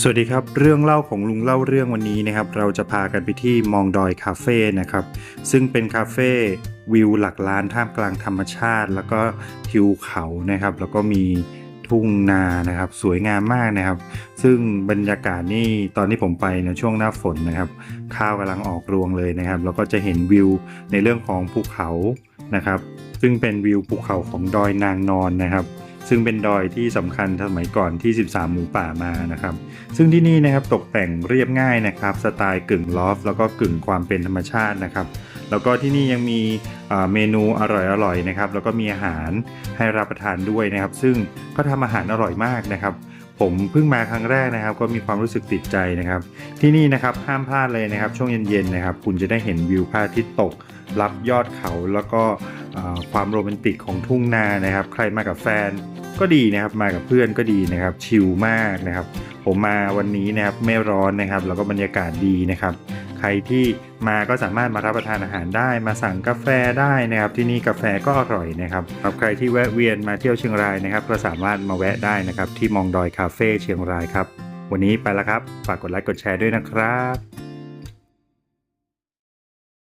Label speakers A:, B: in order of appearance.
A: สวัสดีครับ เรื่องเล่าของลุงเล่าเรื่องวันนี้นะครับ เราจะพากันไปที่มองดอยคาเฟ่นะครับ ซึ่งเป็นคาเฟ่วิวหลักล้านท่ามกลางธรรมชาติ แล้วก็ทิวเขานะครับ แล้วก็มีทุ่งนานะครับ สวยงามมากนะครับ ซึ่งบรรยากาศนี่ตอนที่ผมไปในช่วงหน้าฝนนะครับ ข้าวกำลังออกรวงเลยนะครับ แล้วก็จะเห็นวิวในเรื่องของภูเขานะครับ ซึ่งเป็นวิวภูเขาของดอยนางนอนนะครับ ซึ่งเป็นดอยที่สำคัญสมัยก่อนที่ 13 หมูป่ามานะครับ ซึ่งที่นี่นะครับตกแต่งเรียบง่ายนะครับ สไตล์กึ่งลอฟแล้วก็กึ่งความเป็นธรรมชาตินะครับ แล้วก็ที่นี่ยังมีเมนูอร่อยๆนะครับ แล้วก็มีอาหารให้รับประทานด้วยนะครับ ซึ่งก็ทำอาหารอร่อยมากนะครับผมเพิ่งมาครั้งแรกนะครับ ก็มีความรู้สึกติดใจนะครับ ที่นี่นะครับห้ามพลาดเลยนะครับ ช่วงเย็นๆนะครับ คุณจะได้เห็นวิวพระอาทิตย์ตก รับยอดเขาแล้วก็ ความโรแมนติกของทุ่งนานะครับ ใครมากับแฟนก็ดีนะครับมากับเพื่อนก็ดีนะครับชิลมากนะครับ ผมมาวันนี้นะครับไม่ร้อนนะครับ แล้วก็บรรยากาศดีนะครับ ใครที่มาก็สามารถมารับประทานอาหารได้ มาสั่งกาแฟได้นะครับ ที่นี่กาแฟก็อร่อยนะครับสำหรับใครที่แวะเวียนมาเที่ยวเชียงรายนะครับ ก็สามารถมาแวะได้นะครับ ที่มองดอยคาเฟ่เชียงรายครับ วันนี้ไปแล้วครับฝากกดไลค์กดแชร์ด้วยนะครับ